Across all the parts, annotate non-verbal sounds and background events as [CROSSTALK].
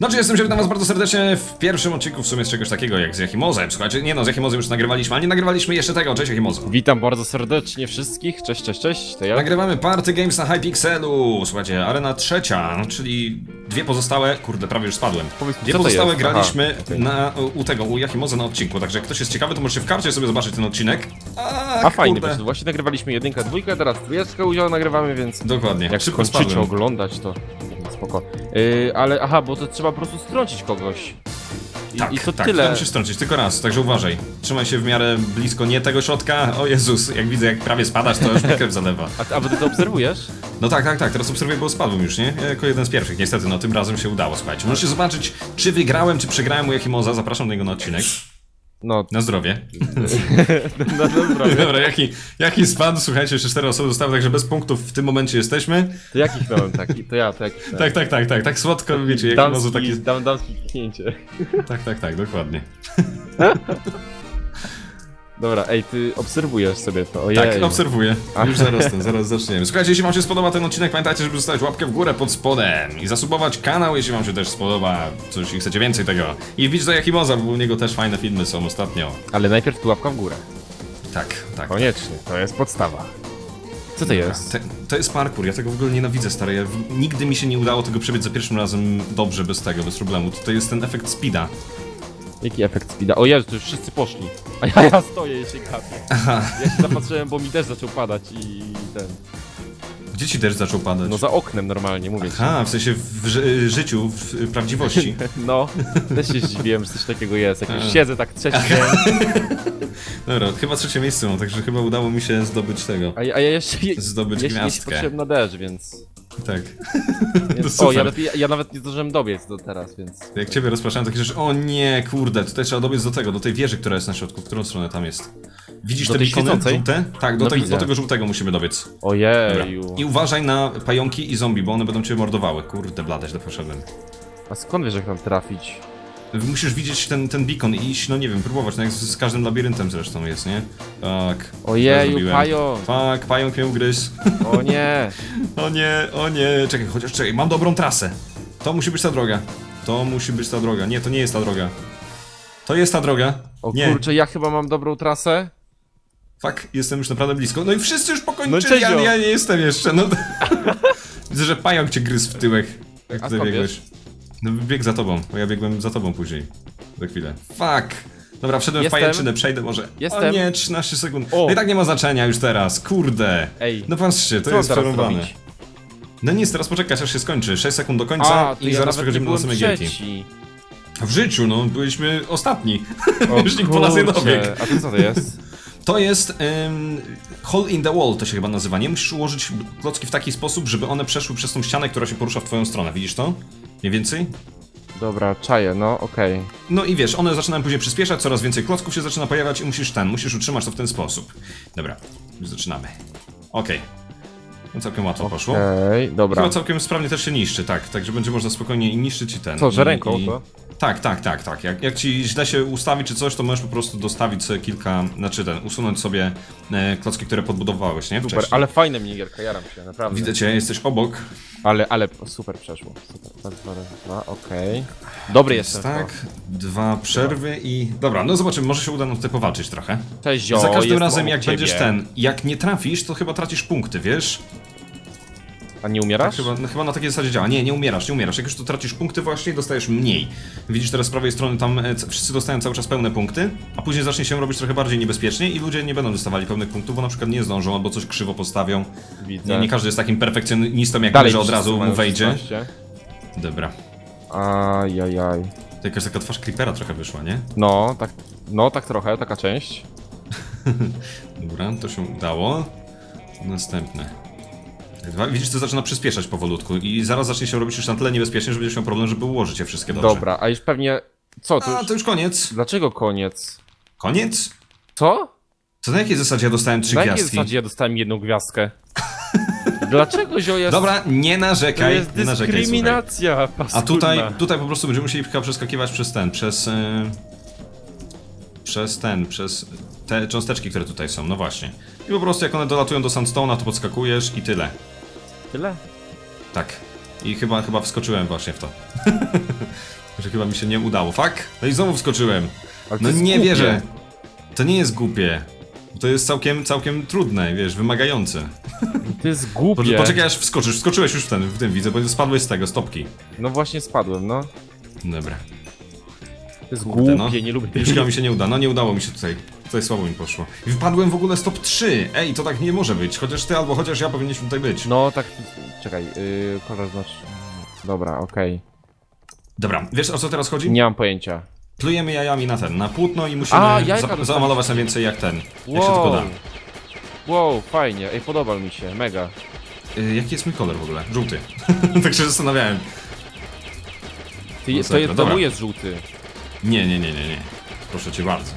Znaczy jestem się, witam was bardzo serdecznie w pierwszym odcinku w sumie z czegoś takiego jak z Jakimozem. Słuchajcie, nie no, z Jakimozem już nagrywaliśmy, ale nie nagrywaliśmy jeszcze tego. Cześć Jakimozo. Witam bardzo serdecznie wszystkich. Cześć, cześć, cześć. To ja. Nagrywamy Party Games na Hypixelu. Słuchajcie, arena trzecia, czyli dwie pozostałe, kurde, prawie już spadłem. Powiedz mi, Dwie co to pozostałe jest? graliśmy okej. na, u tego, u Jakimoza na odcinku, także jak ktoś jest ciekawy, to możecie w karcie sobie zobaczyć ten odcinek. A, A kurde. wiesz, właśnie nagrywaliśmy jedynkę, dwójkę, teraz trójeczkę udział nagrywamy, więc Dokładnie, jak szybko skończycie spadłem. oglądać, to spoko. Yy, ale aha, bo to trzeba po prostu strącić kogoś. I, Tak, i to tak, tyle. to musisz strącić, tylko raz, także uważaj. Trzymaj się w miarę blisko nie tego środka. O Jezus, jak widzę, jak prawie spadasz, to już mi krew zalewa. [LAUGHS] A, a bo ty to obserwujesz? No tak, tak, tak, teraz obserwuję, bo spadłem już, nie? Ja Jako jeden z pierwszych, niestety, no tym razem się udało, słuchajcie. Możecie zobaczyć, czy wygrałem, czy przegrałem u Jakimoza, zapraszam do niego na odcinek. No, Na zdrowie. [LAUGHS] no dobra. Dobra, jaki, jaki spadł, słuchajcie, jeszcze cztery osoby zostały, także bez punktów w tym momencie jesteśmy. To jakich miałem taki? To ja, to miałem? Tak, tak, tak, tak, tak słodko, wiecie, Jakimozu Damski, taki... dam, damskie kliknięcie. Tak, tak, tak, dokładnie. [LAUGHS] Dobra, ej, ty obserwujesz sobie to, ojej. Tak, obserwuję. A. Już zaraz ten, zaraz zaczniemy. Słuchajcie, jeśli wam się spodoba ten odcinek, pamiętajcie, żeby zostawić łapkę w górę pod spodem i zasubować kanał, jeśli wam się też spodoba coś i chcecie więcej tego. I wbić do Jakimoza, bo u niego też fajne filmy są ostatnio. Ale najpierw tu łapka w górę. Tak, tak. Koniecznie, to jest podstawa. Co to jest? Te, to jest parkour, ja tego w ogóle nienawidzę, stary. Ja, nigdy mi się nie udało tego przebiec za pierwszym razem dobrze, bez tego, bez problemu. To jest ten efekt speeda. Jaki efekt speeda? O Jezu, już wszyscy poszli. A ja, ja stoję i się gapię. Ja się zapatrzyłem, bo mi też zaczął padać i ten... Gdzie ci deszcz zaczął padać? No za oknem normalnie, mówię ci. Aha, w sensie w ży życiu, w prawdziwości. [LAUGHS] No, też się zdziwiłem, że coś takiego jest. Jak już siedzę tak trzeci dzień, [LAUGHS] Dobra, chyba trzecie miejsce mam, także chyba udało mi się zdobyć tego. a, ja- a ja jeszcze... Je, Zdobyć jeszcze gwiazdkę. patrzyłem na deszcz, więc... Tak. [LAUGHS] więc o, ja, lepiej, ja nawet nie zdążyłem dobiec do teraz, więc... Jak ciebie rozpraszałem, takie rzeczy, o nie, kurde, tutaj trzeba dobiec do tego, do tej wieży, która jest na środku, w którą stronę tam jest. Widzisz Do te tej świecącej? żółte? Tak, do, No tego, widzę. do tego żółtego musimy dobiec. Dobra. Ojeju. I uważaj na pająki i zombie, bo one będą cię mordowały. Kurde, blade, źle poszedłem. A skąd wiesz, jak tam trafić? Musisz widzieć ten, ten beacon i iść, no nie wiem, próbować, no jak z, z każdym labiryntem zresztą jest, nie? Tak. Ojeju, pająk! Tak, pająk mnie ugryzł. O nie! [LAUGHS] O nie, o nie, czekaj, chociaż czekaj, mam dobrą trasę. To musi być ta droga. To musi być ta droga. Nie, to nie jest ta droga. To jest ta droga. O nie, kurczę, ja chyba mam dobrą trasę. fuck, jestem już naprawdę blisko. No i wszyscy już No pokończyli, cześć, ale ja nie jestem jeszcze, no. [LAUGHS] Widzę, że pająk cię gryzł w tyłek, jak A skąd biegłeś. No bieg za tobą, bo ja biegłem za tobą później. Za chwilę. Fuck! Dobra, wszedłem Jestem. w pajęczynę, przejdę może. O Jestem. nie, 13 sekund. O. No i tak nie ma znaczenia już teraz, kurde. Ej, No patrzcie, to co jest teraz przerąbane. No nic, teraz poczekać aż się skończy. 6 sekund do końca A, to i ja zaraz nawet nie przechodzimy do byłem następnej gierki. trzeci. W życiu, no, byliśmy ostatni. O [LAUGHS] Już nikt po nas nie kurczę, dobiegł. A to co to jest? To jest um, hole in the wall, to się chyba nazywa. Nie musisz ułożyć klocki w taki sposób, żeby one przeszły przez tą ścianę, która się porusza w twoją stronę. Widzisz to? Mniej więcej? Dobra, czaję, no okej. No i wiesz, one zaczynają później przyspieszać, coraz więcej klocków się zaczyna pojawiać i musisz ten, musisz utrzymać to w ten sposób. Dobra, już zaczynamy. Okej. No całkiem łatwo poszło. Okej, dobra. Chyba całkiem sprawnie też się niszczy, tak, także będzie można spokojnie i niszczyć i ten. Co, że i- ręką i... to? Tak, tak, tak, tak. Jak, jak ci źle się ustawi czy coś, to możesz po prostu dostawić sobie kilka, znaczy ten, usunąć sobie e, klocki, które podbudowałeś, nie? Super, Wcześniej. ale fajne minigierka, jaram się, naprawdę. Widzę cię, jesteś obok. Ale, ale super przeszło. Super, dwa, dwa, okej. Dobry jestem tak, dwa przerwy i... Dobra, no zobaczymy, może się uda nam tutaj powalczyć trochę. Cześć, zio, Za każdym jestem razem obok jak ciebie. będziesz ten, jak nie trafisz, to chyba tracisz punkty, wiesz? A nie Tak umierasz? chyba, no, chyba na takiej zasadzie działa. Nie, nie umierasz, nie umierasz. Jak już to tracisz punkty właśnie, dostajesz mniej. Widzisz teraz z prawej strony tam e, c- wszyscy dostają cały czas pełne punkty, a później zacznie się robić trochę bardziej niebezpiecznie i ludzie nie będą dostawali pełnych punktów, bo na przykład nie zdążą albo coś krzywo postawią. Widzę. Nie, nie każdy jest takim perfekcjonistą jak Dalej my, że od wszyscy razu mają mu wejdzie. 16. Dobra. Ajajaj. To jakaś taka twarz Creepera trochę wyszła, nie? No, tak, no tak trochę, taka część. [LAUGHS] Dobra, to się udało. Następne. Widzisz, to zaczyna przyspieszać powolutku i zaraz zacznie się robić już na tyle niebezpiecznie, że będziesz miał problem, żeby ułożyć je wszystkie dobrze. Dobra, a już pewnie... Co, to A, już... to już koniec. Dlaczego koniec? Koniec? Co? To na jakiej zasadzie ja dostałem trzy Na jakiej gwiazdki? zasadzie ja dostałem jedną gwiazdkę? [LAUGHS] Dlaczego zio jest... Dobra, nie to narzekaj, jest nie narzekaj, słuchaj. dyskryminacja, A paskudna. tutaj, tutaj po prostu będziemy musieli chyba przeskakiwać przez ten, przez... Yy, przez ten, przez te cząsteczki, które tutaj są, no właśnie. I po prostu jak one dolatują do sandstone'a, to podskakujesz i tyle. Tyle? Tak. I chyba, chyba wskoczyłem właśnie w to. [LAUGHS] Że chyba mi się nie udało. Fuck! No i znowu wskoczyłem. Ale to No jest nie głupie. wierzę. To nie jest głupie. To jest całkiem, całkiem trudne, wiesz, wymagające. To jest Po, głupie. poczekaj aż wskoczysz. Wskoczyłeś już w ten, w tym widzę, bo spadłeś z tego, stopki. No właśnie spadłem, no. Dobra. To jest Kurde, no. głupie, nie lubię Już chyba mi się nie uda. No nie udało mi się tutaj. Tutaj słabo mi poszło. I wypadłem w ogóle stop 3. Ej, to tak nie może być. Chociaż ty albo chociaż ja powinniśmy tutaj być. No tak, czekaj, yy, kolor znaczy... Dobra, okej. Dobra, wiesz o co teraz chodzi? Nie mam pojęcia. Plujemy jajami na ten, na płótno i musimy A, jajka za dostałem. zamalować na więcej jak ten. Jak się tylko Wow. da. Wow, fajnie, ej, podoba mi się, mega. Y, jaki jest mój kolor w ogóle? Żółty. [LAUGHS] tak się zastanawiałem. Ty, No to, dobra, jest, to dobra. mój jest żółty. Nie, nie, nie, nie, nie. Proszę cię bardzo.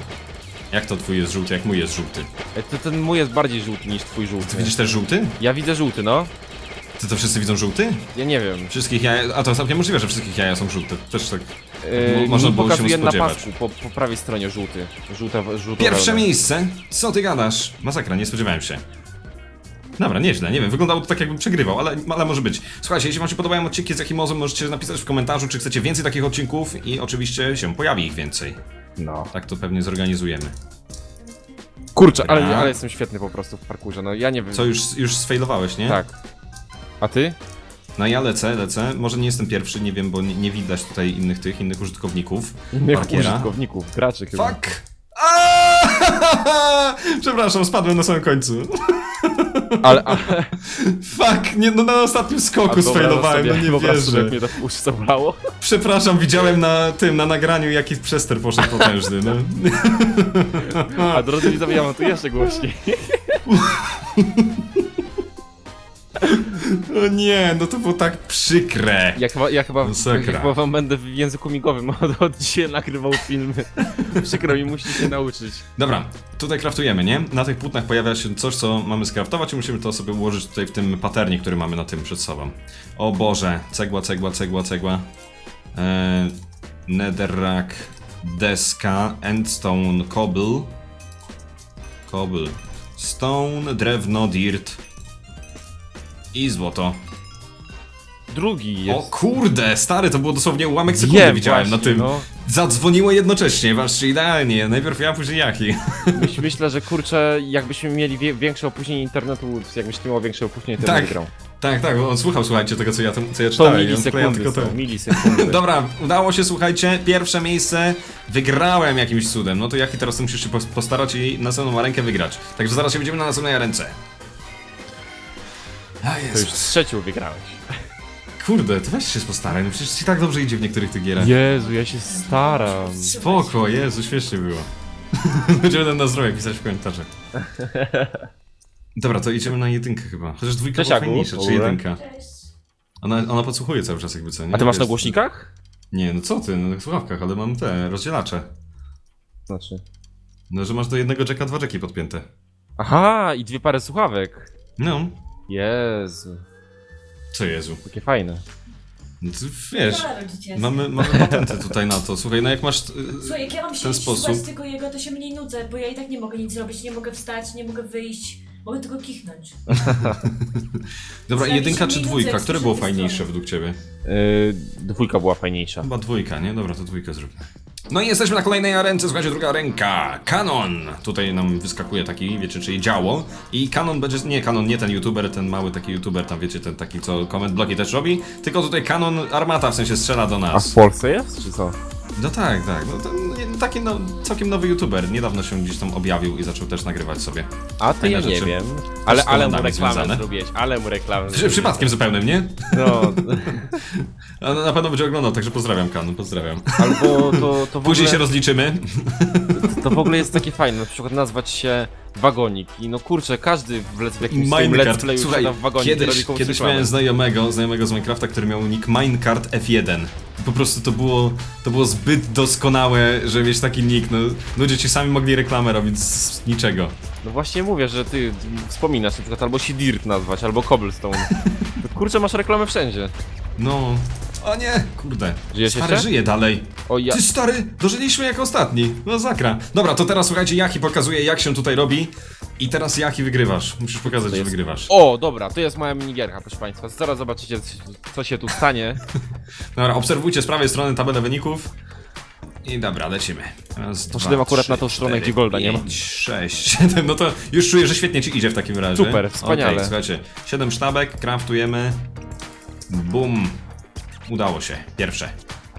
Jak to twój jest żółty, jak mój jest żółty? Ej, to, ten mój jest bardziej żółty niż twój żółty. Ty widzisz też żółty? Ja widzę żółty, no. Ty to wszyscy widzą żółty? Ja nie wiem. Wszystkich jaja... A to całkiem możliwe, że wszystkich jaja są żółte. Też tak... Yy, można mi było się pokazuje na spodziewać. pasku, po, po prawej stronie żółty. Żółta, żółta Pierwsze miejsce? Co ty gadasz? Masakra, nie spodziewałem się. Dobra, nieźle, nie wiem, wyglądało to tak jakbym przegrywał, ale, ale może być. Słuchajcie, jeśli wam się podobają odcinki z Jakimozem, możecie napisać w komentarzu, czy chcecie więcej takich odcinków i oczywiście się pojawi ich więcej. No. Tak to pewnie zorganizujemy. Kurczę, ale, ale jestem świetny po prostu w parkurze, no ja nie wiem. Co, już, już sfailowałeś, nie? Tak. A ty? No ja lecę, lecę. Może nie jestem pierwszy, nie wiem, bo nie, nie widać tutaj innych tych, innych użytkowników. Innych Parkiera. użytkowników, graczy chyba. Fuck! Aaaa! [LAUGHS] Przepraszam, spadłem na samym końcu. Ale, ale... [LAUGHS] Fuck, nie, no na ostatnim skoku sfailowałem, no nie [LAUGHS] sobie, wierzę. jak mnie to w uszy zabrało. Przepraszam, widziałem na tym, na nagraniu, jaki przester poszedł potężny, no. [LAUGHS] A drodzy widzowie, ja mam tu jeszcze głośniej. [LAUGHS] O nie, no to było tak przykre. Ja chyba, ja chyba, Masakra. ja chyba wam będę w języku migowym [LAUGHS] od, od dzisiaj nagrywał filmy. Przykro mi, musicie się nauczyć. Dobra, tutaj kraftujemy, nie? Na tych płótnach pojawia się coś, co mamy skraftować i musimy to sobie ułożyć tutaj w tym paternie, który mamy na tym przed sobą. O Boże, cegła, cegła, cegła, cegła. Eee, netherrack, deska, endstone, cobble. Cobble. Stone, drewno, dirt. I złoto. Drugi O jest. kurde, stary, to było dosłownie ułamek sekundy widziałem właśnie, na tym. no. Zadzwoniło jednocześnie, patrzcie, idealnie. Najpierw ja, później Jaki. [LAUGHS] Myśl, myślę, że kurczę, jakbyśmy mieli wie, większe opóźnienie internetu, jakbyś ty miał większe opóźnienie, to Tak. wygrał. Tak, tak, on słuchał, słuchajcie, tego co ja, tam, co ja To czytałem. i on wkleja milisekundy są, milisekundy. [LAUGHS] Dobra, udało się, słuchajcie, pierwsze miejsce, wygrałem jakimś cudem, no to Jaki teraz musisz się pos- postarać i następną arenkę wygrać. Także zaraz się widzimy na następnej arence. A To już trzecią wygrałeś. Kurde, to weź się postaraj, no przecież ci tak dobrze idzie w niektórych tych gierach. Jezu, ja się staram. Spoko, Jezu, śmiesznie było. [LAUGHS] Będziemy nam na zdrowie pisać w komentarzach. Dobra, to idziemy na jedynkę chyba. Chociaż dwójka Cześć, była fajniejsza, czy jedynka. Ona, ona podsłuchuje cały czas jakby co, nie? A ty masz na Wiesz, głośnikach? Nie, no co ty, no na słuchawkach, ale mam te, rozdzielacze. Znaczy. No, że masz do jednego jacka dwa jacki podpięte. Aha, i dwie pary słuchawek. No, Jezu, co Jezu. takie fajne. No ty wiesz, Dobra, rodzicie. mamy, mamy patenty tutaj na to. Słuchaj, no jak masz... y, Słuchaj, jak ja mam ten siedzieć sposób. słuchać tylko jego, to się mniej nudzę, bo ja i tak nie mogę nic zrobić, nie mogę wstać, nie mogę wyjść. Mogę tylko kichnąć. [LAUGHS] Dobra, jedynka czy minut, dwójka? jak Które było słyszę fajniejsze strony. według ciebie? Yy, dwójka była fajniejsza. Chyba dwójka, nie? Dobra, to dwójkę zróbmy. No i jesteśmy na kolejnej arence, słuchajcie, druga ręka. Canon! Tutaj nam wyskakuje taki, wiecie, czyli działo. I Canon będzie, nie Canon, nie ten youtuber, ten mały taki youtuber, tam wiecie, ten taki, co comment blogi też robi, tylko tutaj Canon armata, w sensie strzela do A w nas. Polsce jest, czy co? No tak, tak, no taki no, całkiem nowy youtuber, niedawno się gdzieś tam objawił i zaczął też nagrywać sobie. A ty Fajne ja nie rzeczy. wiem. Ale, z ale mu komendami reklamę związane. zrobiłeś, ale mu reklamę Przy, zrobiłeś. przypadkiem zupełnym, nie? No, [LAUGHS] A na pewno będzie oglądał, także pozdrawiam Canon, pozdrawiam. albo to, to, w Później się rozliczymy. to w ogóle jest takie fajne, na przykład nazwać się Wagonik i no kurczę, każdy w, let's, w jakimś swoim let's playu Słuchaj, siada w wagonik i robi kiedyś, komuś kiedyś reklamę. miałem znajomego, znajomego z Minecrafta, który miał nick Minecraft F1. Po prostu to było, to było zbyt doskonałe, że mieć taki nick. No, ludzie ci sami mogli reklamę robić z niczego. No właśnie mówię, że ty wspominasz na przykład albo się Dirt nazwać, albo Cobblestone. To kurczę, masz reklamę wszędzie. No. O nie, kurde. Żyjesz Stary jeszcze? żyje dalej. O ja... Ty stary, dożyliśmy jako ostatni. No zakra. Dobra, to teraz słuchajcie, Jachi pokazuje jak się tutaj robi. I teraz jaki wygrywasz? Musisz pokazać, że wygrywasz. O, dobra, to jest moja minigierka, proszę państwa. Zaraz zobaczycie, co się tu stanie. [LAUGHS] Dobra, obserwujcie z prawej strony tabelę wyników. I dobra, lecimy. Raz, dwa, Poszedłem akurat trzy, na tą stronę, cztery, gdzie golda nie ma. pięć, sześć, siedem, [LAUGHS] no to już czuję, że świetnie ci idzie w takim razie. Super, wspaniale. Okej, słuchajcie, siedem sztabek, craftujemy. Bum. Udało się. Pierwsze.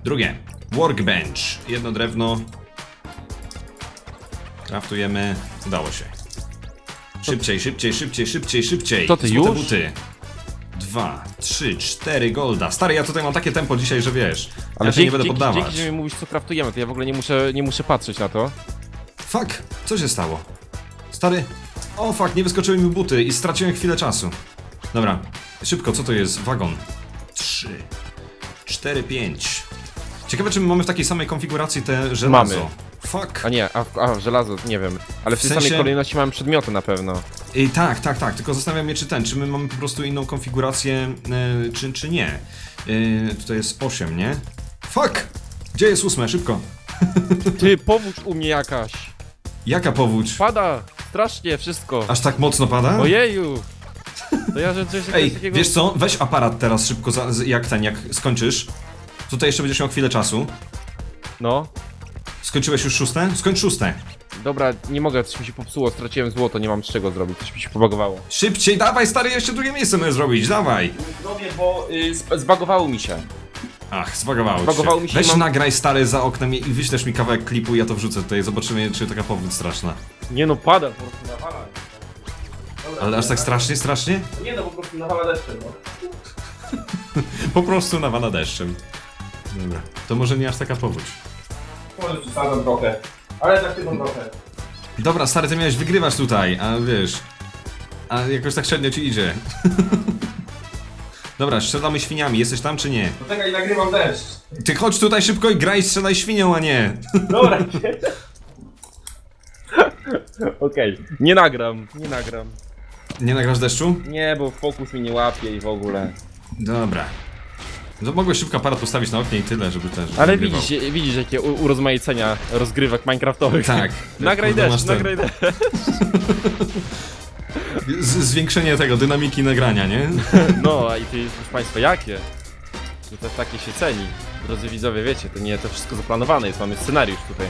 Drugie. Workbench. Jedno drewno. Craftujemy. Udało się. Szybciej, szybciej, szybciej, szybciej, szybciej. To ty Złote już? buty. Dwa, trzy, cztery golda. Stary, ja tutaj mam takie tempo dzisiaj, że wiesz. Ale ja się nie będę dzięki, poddawać. dzięki, że mi mówisz, co kraftujemy, to ja w ogóle nie muszę, nie muszę patrzeć na to. Fuck, co się stało? Stary, o fuck, nie wyskoczyły mi buty i straciłem chwilę czasu. Dobra, szybko, co to jest? Wagon. Trzy, cztery, pięć. Ciekawe, czy my mamy w takiej samej konfiguracji te żelazo. Mamy. Fuck. A nie, a, a żelazo, nie wiem. Ale w, W tej sensie- samej kolejności mamy przedmioty na pewno. I tak, tak, tak, tylko zastanawiam się, czy ten, czy my mamy po prostu inną konfigurację, e, czy, czy nie. E, tutaj jest 8, nie? Fuck! Gdzie jest ósme? Szybko. [LAUGHS] Ty, powódź u mnie jakaś. Jaka powódź? Pada, strasznie wszystko. Aż tak mocno pada? Ojeju. To ja, że [LAUGHS] coś Ej, takiego... wiesz co? Weź aparat teraz szybko, za, z- jak ten, jak skończysz. Tutaj jeszcze będziesz miał chwilę czasu. No. Skończyłeś już szóste? Skończ szóste. Dobra, nie mogę, coś mi się popsuło, straciłem złoto, nie mam z czego zrobić, coś mi się pobagowało. Szybciej, dawaj stary, jeszcze drugie miejsce możesz zrobić, dawaj. Zrobię, bo y, zbagowało mi się. Ach, zbagowało ci Zbagowało się. mi się Weź i mam- nagraj stary za oknem i wyślesz mi kawałek klipu i ja to wrzucę tutaj, zobaczymy czy taka powódź straszna. Nie no, pada, po prostu nawala. Dobra, Ale aż tak strasznie, strasznie? Nie no, po prostu nawala deszczem, no. [LAUGHS] Po prostu nawala deszczem. Dobra, to może nie aż taka powódź. Może przesadzam trochę, ale tak tylko trochę. Dobra, stary, ty miałeś wygrywać tutaj, a wiesz... A jakoś tak średnio ci idzie. [LAUGHS] Dobra, strzelamy świniami, jesteś tam czy nie? Do tego i nagrywam deszcz. Ty chodź tutaj szybko i graj, strzelaj świnią, a nie! [LAUGHS] Dobra. [LAUGHS] Okej, nie nagram, nie nagram. Nie nagrasz deszczu? Nie, bo fokus mi nie łapie i w ogóle. Dobra. No mogłeś szybko aparat postawić na oknie i tyle, żeby też. Ale widzisz, widzisz jakie u- urozmaicenia rozgrywek minecraftowych. Tak. [LAUGHS] nagraj Kurde, masz deszcz, ten- nagraj deszcz. [LAUGHS] Z zwiększenie tego, dynamiki nagrania, nie? [LAUGHS] No, a i ty, proszę państwa, jakie? To też takie się ceni. Drodzy widzowie, wiecie, to nie to wszystko zaplanowane jest, mamy scenariusz tutaj.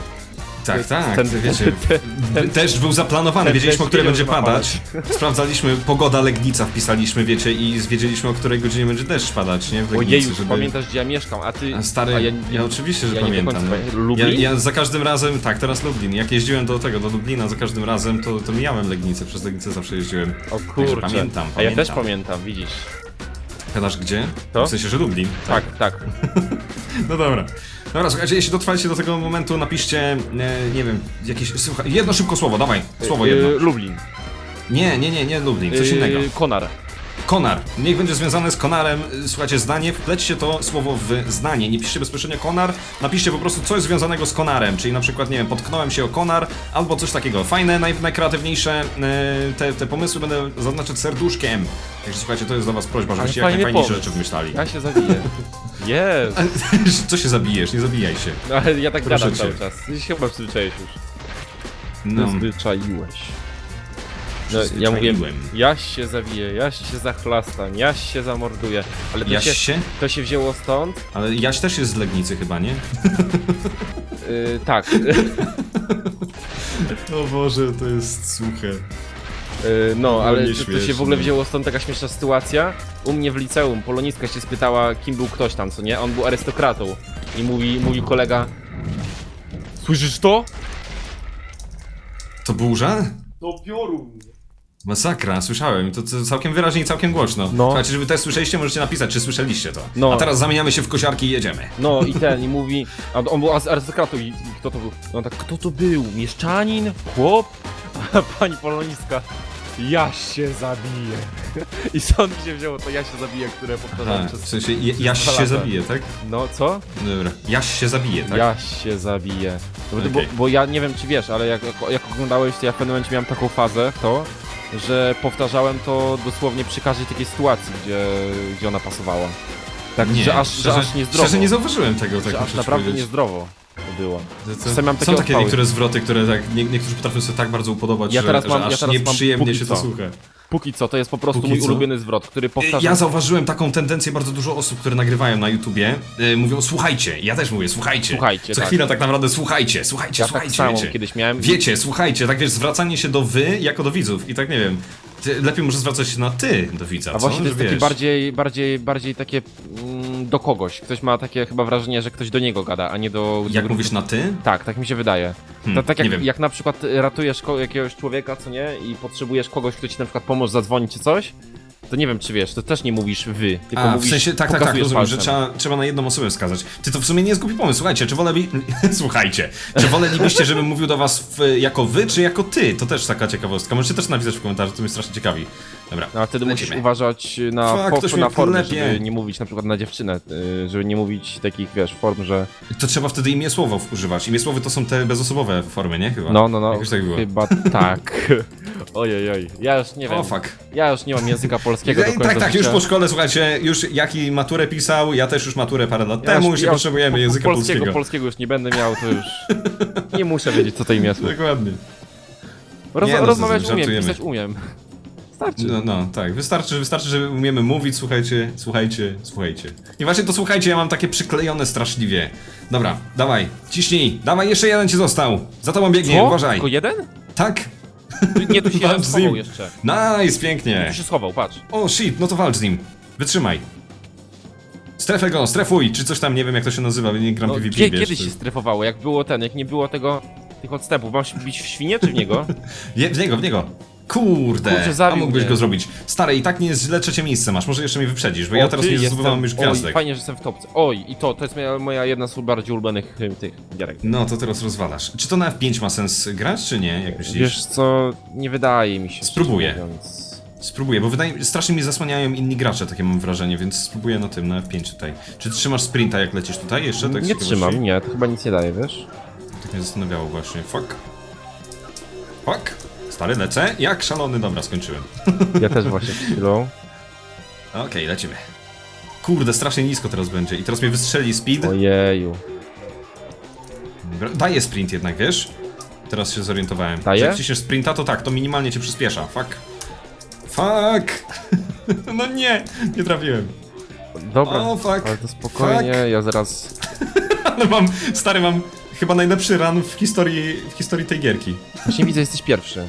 Tak, tak, Ten- wiecie. [LAUGHS] ten- Też był zaplanowany, wiedzieliśmy o której będzie padać. Sprawdzaliśmy, pogoda Legnica wpisaliśmy, wiecie, i wiedzieliśmy o której godzinie będzie deszcz padać, nie? W Legnicy, Ojeju, żeby... pamiętasz gdzie ja mieszkam, a ty... A Stary, a ja, ja, oczywiście, że ja pamiętam. no. pamiętam. Lublin? Ja, ja za każdym razem, tak, teraz Lublin. Jak jeździłem do tego, do Lublina za każdym razem, to, to mijałem Legnicę, przez Legnicę zawsze jeździłem. O kurczę, pamiętam, a ja też pamiętam. pamiętam, widzisz. Gadasz gdzie? To? W sensie, że Lublin. Tak, tak. [LAUGHS] No dobra. Dobra, słuchajcie, jeśli dotrwaliście do tego momentu, napiszcie, e, nie wiem, jakieś, słuchaj, jedno szybko słowo, dawaj, słowo jedno. Yy, Lublin. Nie, nie, nie, nie Lublin, coś Yy, innego. Konar. Konar. Niech będzie związane z konarem, y, słuchajcie, zdanie, wplećcie to słowo w zdanie. Nie piszcie bezpośrednio konar, napiszcie po prostu coś związanego z konarem, czyli na przykład, nie wiem, potknąłem się o konar, albo coś takiego. Fajne, naj, najkreatywniejsze y, te, te pomysły będę zaznaczać serduszkiem. Także słuchajcie, to jest do was prośba, żebyście jak fajny najfajniejsze pomysł. rzeczy wymyślali. Ja się zabiję. [LAUGHS] Jest. [LAUGHS] Co się zabijesz? Nie zabijaj się. No, ale ja tak Proszę gadam cię. cały czas. Ty się chyba przyzwyczaiłeś już. No, Przyzwyczaiłeś. No, ja Przyzwyczaiłem. mówiłem, jaś się zabije, jaś się zachlastam, jaś się zamorduje. Ale to, Jaś się, się? to się wzięło stąd? Ale Jaś też jest z Legnicy chyba, nie? Yy, [LAUGHS] tak. [LAUGHS] O Boże, to jest suche. Yy, no, Było ale to, to się w ogóle wzięło stąd taka śmieszna sytuacja. U mnie w liceum polonistka się spytała, kim był ktoś tam, co nie? On był arystokratą. I mówi, mówił kolega... Słyszysz to? To burza? To piorun. Masakra, słyszałem. I To, to całkiem wyraźnie i całkiem głośno. No. Słuchajcie, żeby też słyszeliście, możecie napisać, czy słyszeliście to. No. A teraz zamieniamy się w kosiarki i jedziemy. No i ten, i mówi, a on był arystokratą i kto to był? No tak, kto to był? Mieszczanin? Chłop? [LAUGHS] Pani polonistka, ja się zabiję. [LAUGHS] I stąd mi się wzięło to ja się zabiję, które powtarzałem Aha, przez... w sensie Jaś dwa się lata. zabije, tak? No co? Dobra. Jaś się zabije, tak? Ja się zabiję. Bo, bo, Okej. bo ja nie wiem czy wiesz, ale jak, jak oglądałeś, to ja w pewnym momencie miałem taką fazę, to, że powtarzałem to dosłownie przy każdej takiej sytuacji, gdzie, gdzie ona pasowała. Tak, Nie, że aż, szczerze, że aż niezdrowo. Szczerze nie zauważyłem tego, tak że muszę aż ci naprawdę powiedzieć. niezdrowo było. To- mam Są takie takie odpały. niektóre zwroty, które tak, nie, niektórzy potrafią sobie tak bardzo upodobać, Ja że, teraz że mam- ja aż teraz mam nieprzyjemnie póki się to słucha. Póki co, to jest po prostu Póki mój co? ulubiony zwrot, który powtarzam. Ja zauważyłem taką tendencję bardzo dużo osób, które nagrywają na YouTubie, yy, mówią słuchajcie, ja też mówię słuchajcie. Słuchajcie, Co tak. chwilę tak naprawdę słuchajcie, słuchajcie, Ja tak słuchajcie, samo wiecie. kiedyś miałem. Wiecie, słuchajcie, tak wiesz, zwracanie się do wy jako do widzów i tak nie wiem. Lepiej może zwracać się na ty do widza, A co? właśnie to Że jest takie bardziej, bardziej, bardziej takie mm, do kogoś. Ktoś ma takie chyba wrażenie, że ktoś do niego gada, a nie do... Jak do mówisz na ty? Tak, tak mi się wydaje. Hmm, to, tak nie jak, wiem. jak na przykład ratujesz jakiegoś człowieka, co nie, i potrzebujesz kogoś, kto ci na przykład pomoże zadzwonić czy coś, to nie wiem, czy wiesz, to też nie mówisz wy, tylko A, mówisz, w sensie, tak, tak, tak, pokazujesz rozumiem, że palcem. trzeba, trzeba na jedną osobę wskazać. Ty to w sumie nie jest głupi pomysł, słuchajcie, czy woleli... [LAUGHS] Słuchajcie, czy wolelibyście, żebym mówił do was w, jako wy, czy jako ty? To też taka ciekawostka, możecie też napisać w komentarzu, to mnie strasznie ciekawi. Dobra, No, a wtedy lecimy. musisz uważać na, Fuck, ktoś na mnie formie, klepie. żeby nie mówić na przykład na dziewczynę, y, żeby nie mówić takich, wiesz, form, że... To trzeba wtedy imię słowo używać. Imię słowy to są te bezosobowe formy, nie? Chyba. No, no, no, Jakoś tak było. chyba tak. [LAUGHS] Ojej, oj, ja już nie wiem. O, fuck. Ja już nie mam języka [LAUGHS] do końca tak, tak, już życia. po szkole, słuchajcie, już Jaki maturę pisał, ja też już maturę parę lat Ja temu, już- ja już potrzebujemy po- po- języka polskiego. polskiego. Polskiego już nie będę miał, to już [LAUGHS] nie muszę wiedzieć, co to imię jest. Dokładnie. Roz, Nie, no, rozmawiać żartujemy. umiem, pisać umiem. Starczy. No, no, tak, wystarczy, wystarczy, że umiemy mówić, słuchajcie, słuchajcie, słuchajcie. I właśnie to słuchajcie, ja mam takie przyklejone straszliwie. Dobra, dawaj, ciśnij, dawaj, jeszcze jeden ci został. Za tobą biegnie, Co? uważaj. Tylko jeden? Tak, Tu- Nie, tu się Walcz z schował nim. jeszcze. nice, pięknie. Tu się schował, patrz. O shit, no to walcz z nim. Wytrzymaj. Strefę go, strefuj, czy coś tam, nie wiem jak to się nazywa, nie gram No, PvP, kie, wiesz. kiedyś to- się strefowało, jak było ten, jak nie było tego, tych odstępów. Mam się bić w świnie, czy w niego? [LAUGHS] Je, w niego, w niego. Kurde, Kurczę, a mógłbyś mnie. go zrobić. Stary, i tak nie jest źle trzecie miejsce masz, może jeszcze mnie wyprzedzisz, bo ja O, teraz ty, nie już jestem- gwiazdek. Oj, fajnie, że jestem w topce. Oj, i to, to jest moja, moja jedna z bardziej ulubionych y, tych gierek. No, to teraz rozwalasz. Czy to na F5 ma sens grać, czy nie, jak myślisz? Wiesz co, nie wydaje mi się. Spróbuję. szczerze mówiąc. Spróbuję, bo wydaje strasznie mi zasłaniają inni gracze, takie mam wrażenie, więc spróbuję na tym, na F5 tutaj. Czy trzymasz sprinta jak lecisz tutaj jeszcze? Tak z Nie ciekawości? trzymam, nie, to chyba nic nie daje, wiesz? Tak mnie zastanawiało właśnie. Fuck. Fuck. Stary, lecę. Jak szalony. Dobra, skończyłem. Ja też właśnie chwilą. [LAUGHS] Okej, lecimy. Kurde, strasznie nisko teraz będzie. I teraz mnie wystrzeli speed. Ojeju. Dobra, Daje sprint jednak, wiesz? Teraz się zorientowałem. Daje? Jak ciśniesz sprinta, to tak, to minimalnie cię przyspiesza. Fuck. Fuck! [LAUGHS] no nie, nie trafiłem. Dobra, O, fuck. ale to spokojnie, ja zaraz... [LAUGHS] Ale mam, stary, mam chyba najlepszy run w historii, w historii tej gierki. Właśnie widzę, jesteś pierwszy.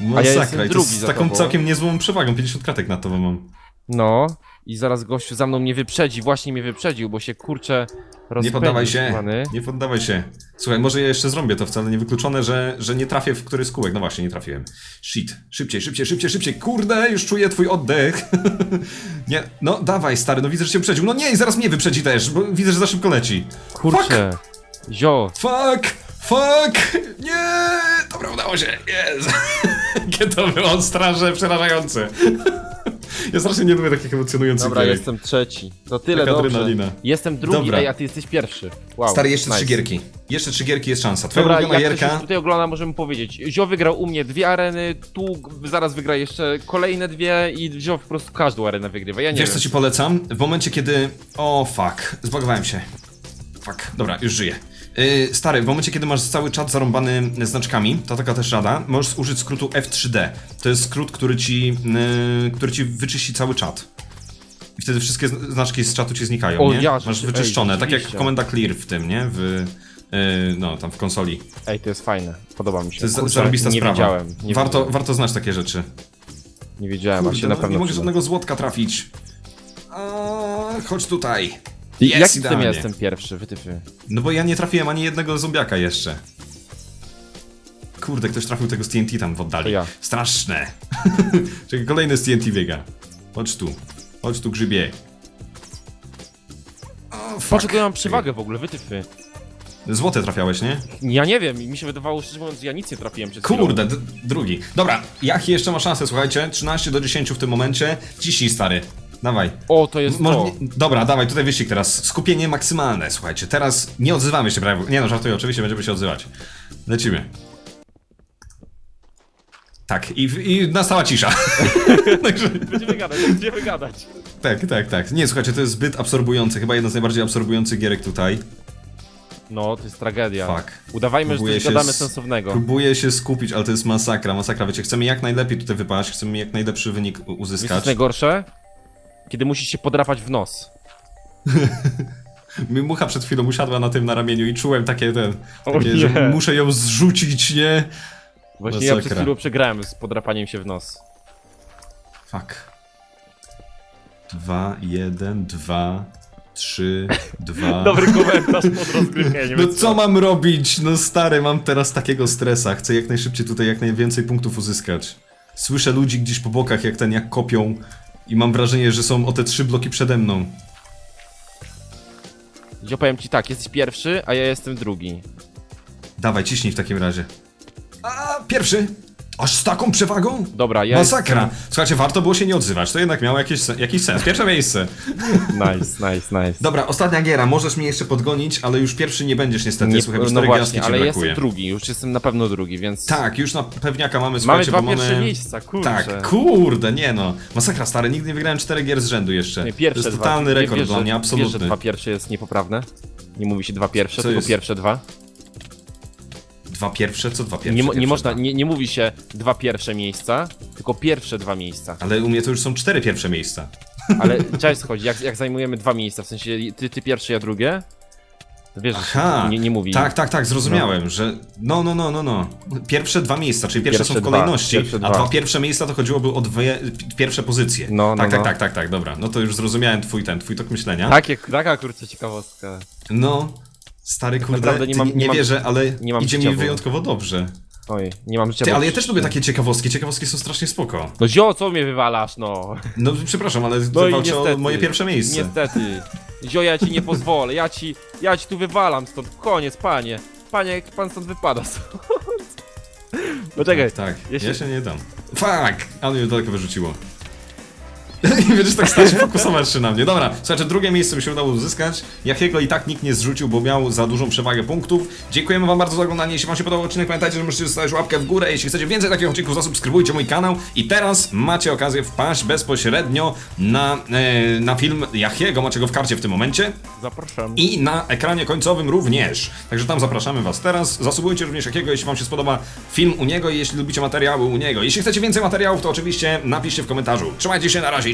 Masakra. jestem I to drugi z za taką tobą. całkiem niezłą przewagą, 50 kratek na to mam. No, i zaraz gościu za mną mnie wyprzedzi, właśnie mnie wyprzedził, bo się kurczę Nie rozpędził. poddawaj się, nie poddawaj się. Słuchaj, może ja jeszcze zrobię to wcale niewykluczone, że, że nie trafię w któryś z kółek. No właśnie, nie trafiłem. Shit. Szybciej, szybciej, szybciej, szybciej. Kurde, już czuję twój oddech. [LAUGHS] nie, no dawaj stary, no widzę, że cię wyprzedził. No nie, i zaraz mnie wyprzedzi też, bo widzę, że za szybko leci. Kurczę. Zio, Fuck! Fuck! Nie! Dobra, udało się! Jest! [LAUGHS] [LAUGHS] Jakie to było straże przerażające. ja strasznie nie lubię takich emocjonujących dobra, gierek. jestem trzeci. To tyle, Taka dobrze. adrenalina. Jestem drugi, Dobra. ej, a ty jesteś pierwszy. Wow, Stary, jeszcze nice. trzy gierki. Jeszcze trzy gierki jest szansa. Twoja Dobra, ulubiona jak ktoś gierka... już tutaj ogląda, możemy powiedzieć. Zio wygrał u mnie dwie areny, tu g- zaraz wygra jeszcze kolejne dwie i Zio po prostu każdą arenę wygrywa. Ja nie Wiesz wiem. co ci polecam? W momencie kiedy... O fuck, zbagowałem się. Fuck, dobra, już żyję. Yy, stary, w momencie kiedy masz cały czat zarąbany znaczkami, to taka też rada, możesz użyć skrótu F3D. To jest skrót, który ci, yy, który ci wyczyści cały czat. I wtedy wszystkie zn- znaczki z czatu ci znikają, O, nie? ja, Masz wyczyszczone, ej, tak jak komenda clear w tym, nie? W, yy, no, tam w konsoli. Ej, to jest fajne. Podoba mi się. To jest Kurczę, zarobista nie sprawa. Wiedziałem, nie warto, wiedziałem. warto znać takie rzeczy. Nie wiedziałem, a się Kurde, na no, pewno nie mogę żadnego złotka trafić. A, chodź tutaj. Jest Jak tym idealnie. jestem pierwszy, wytyfy? No bo ja nie trafiłem ani jednego zombiaka jeszcze. Kurde, ktoś trafił tego z TNT tam w oddali. To ja. Straszne. [LAUGHS] Czekaj, kolejny z TNT biega. Chodź tu. Chodź tu, grzybie. O, fuck. Patrz, jaką ja mam przewagę w ogóle, wytyfy. Złote trafiałeś, nie? Ja nie wiem, mi się wydawało, szczerze mówiąc, że ja nic nie trafiłem przed chwilą. Kurde, d- drugi. Dobra, Jach jeszcze ma szansę, słuchajcie. 13 do 10 w tym momencie. Ciśnij, stary. Dawaj. O, to jest Może, to. dobra, dawaj, tutaj wyścig teraz. Skupienie maksymalne, słuchajcie. Teraz nie odzywamy się prawie. Nie no, żartuję, oczywiście będziemy się odzywać. Lecimy. Tak, i, i nastała cisza. [LAUGHS] Także, Będziemy gadać, będziemy gadać. tak, tak, tak. Nie, słuchajcie, to jest zbyt absorbujące. Chyba jedna z najbardziej absorbujących gierek tutaj. No, to jest tragedia. Fuck. Udawajmy, Próbuję że się coś gadamy s- sensownego. Próbuję się skupić, ale to jest masakra, masakra. Wiecie, chcemy jak najlepiej tutaj wypaść, chcemy jak najlepszy wynik u- Wiesz, co uzyskać. jest najgorsze? Kiedy musisz się podrapać w nos. [LAUGHS] Mi mucha przed chwilą usiadła na tym na ramieniu i czułem takie ten. Takie, że muszę ją zrzucić, nie? Właśnie ja Masakra. przed chwilą przegrałem z podrapaniem się w nos. Fuck. Dwa, jeden, dwa, trzy, [LAUGHS] dwa. Dobry komentarz pod rozgrywkę, nie No co mam robić? No stary, mam teraz takiego stresa. Chcę jak najszybciej tutaj jak najwięcej punktów uzyskać. Słyszę ludzi gdzieś po bokach, jak ten, jak kopią. I mam wrażenie, że są o te trzy bloki przede mną. Ja powiem ci tak, jesteś pierwszy, a ja jestem drugi. Dawaj, ciśnij w takim razie. A, pierwszy! Aż z taką przewagą? Dobra, ja Masakra! Słuchajcie, warto było się nie odzywać, to jednak miało jakieś, se- jakiś sens. Pierwsze miejsce. Jestem... Nice, nice, nice. Dobra, ostatnia giera, możesz mnie jeszcze podgonić, ale już pierwszy nie będziesz niestety, Nie, słuchaj, bo no cztery właśnie, gwiazdki ale brakuje. jestem drugi, już jestem na pewno drugi, więc... Tak, już na pewniaka mamy, Mamy słuchajcie, dwa bo pierwsze mamy... miejsca, kurczę. Tak, kurde, nie no. Masakra, stary, nigdy nie wygrałem cztery gier z rzędu jeszcze. Nie, pierwsze to jest dwa. totalny Nie rekord wiesz, dla mnie, Wiesz, absolutny. że dwa pierwsze jest niepoprawne? Nie mówi się dwa pierwsze, Co tylko jest? pierwsze dwa. Dwa pierwsze? Co dwa pierwsze? Nie, mo- nie Pierwsze można, dwa. nie, nie mówi się dwa pierwsze miejsca, tylko pierwsze dwa miejsca. Ale u mnie to już są cztery pierwsze miejsca. Ale [LAUGHS] cześć chodzi, jak, jak zajmujemy dwa miejsca, w sensie ty, ty pierwszy, ja drugie, to wiesz, że Aha, nie, nie mówi. Tak, tak, tak, zrozumiałem, że no, no, no, no, no. Pierwsze dwa miejsca, czyli pierwsze, Pierwsze są w dwa, kolejności, pierwsze a dwa. dwa pierwsze miejsca to chodziłoby o dwie p- pierwsze pozycje. No, no, tak, tak, no. tak, tak, tak, dobra. No to już zrozumiałem twój ten, twój tok myślenia. Takie, taka kurczę ciekawostka. No, stary kurde, naprawdę nie mam- nie, nie mam- wierzę, ale nie mam idzie mi życia, wyjątkowo dobrze. Oj, nie mam życia. Ty, bo ale ja też lubię takie ciekawostki, ciekawostki są strasznie spoko. No zio, co mnie wywalasz, no? No przepraszam, ale No i walczę niestety. o moje pierwsze miejsce. Niestety. Zio, ja ci nie pozwolę, ja ci, ja ci tu wywalam stąd, koniec, panie. Panie, jak pan stąd wypada [LAUGHS] stąd. Poczekaj, Tak, Ja ja się- się... nie dam. Fuck! Ale mnie daleko wyrzuciło. [LAUGHS] I będziesz tak stać fokusować się na mnie. Dobra, słuchajcie, drugie miejsce mi się udało uzyskać. Jakiego i tak nikt nie zrzucił, bo miał za dużą przewagę punktów. Dziękujemy wam bardzo za oglądanie. Jeśli wam się podobał odcinek, pamiętajcie, że możecie zostawić łapkę w górę. Jeśli chcecie więcej takich odcinków, zasubskrybujcie mój kanał. I teraz macie okazję wpaść bezpośrednio na, e, na film Jachiego. Macie go w karcie w tym momencie. zapraszam. I na ekranie końcowym również. Także tam zapraszamy Was teraz. Zasubujcie również jakiego, jeśli Wam się spodoba film u niego i jeśli lubicie materiały u niego. Jeśli chcecie więcej materiałów, to oczywiście napiszcie w komentarzu. Trzymajcie się, na razie